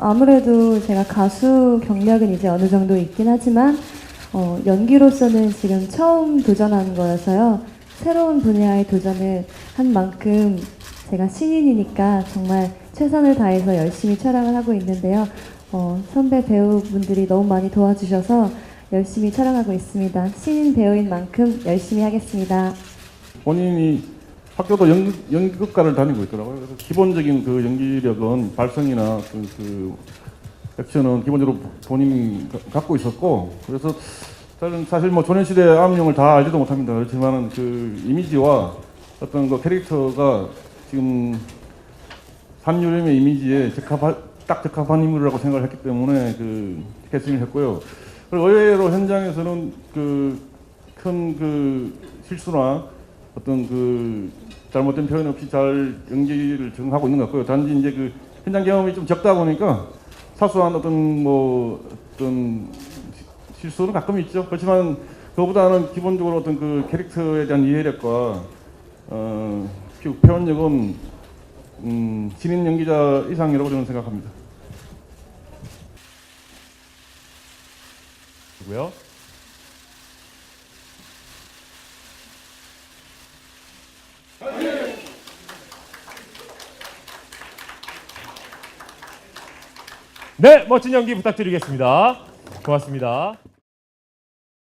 아무래도 제가 가수 경력은 이제 어느 정도 있긴 하지만 어, 연기로서는 지금 처음 도전하는 거여서요. 새로운 분야의 도전을 한 만큼 제가 신인이니까 정말 최선을 다해서 열심히 촬영을 하고 있는데요. 어, 선배 배우분들이 너무 많이 도와주셔서 열심히 촬영하고 있습니다. 신인 배우인 만큼 열심히 하겠습니다. 본인이 학교도 연, 연극과를 다니고 있더라고요. 그래서 기본적인 그 연기력은 발성이나 그, 그 액션은 기본적으로 본인이 가- 갖고 있었고 그래서 저는 사실 뭐 조선시대 암용을 다 알지도 못합니다. 그렇지만은 그 이미지와 어떤 그 캐릭터가 지금 산유림의 이미지에 적합한 딱 적합한 인물이라고 생각을 했기 때문에 그 캐스팅을 했고요. 그리고 의외로 현장에서는 그 큰그 실수나 어떤 그 잘못된 표현 없이 잘 연기를 적응하고 있는 것 같고요. 단지 이제 그 현장 경험이 좀 적다 보니까 사소한 어떤 뭐 어떤 시- 실수는 가끔 있죠. 그렇지만 그거보다는 기본적으로 어떤 그 캐릭터에 대한 이해력과 어, 그 표현력은 음, 신인 연기자 이상이라고 저는 생각합니다. 고요. 네, 멋진 연기 부탁드리겠습니다. 고맙습니다.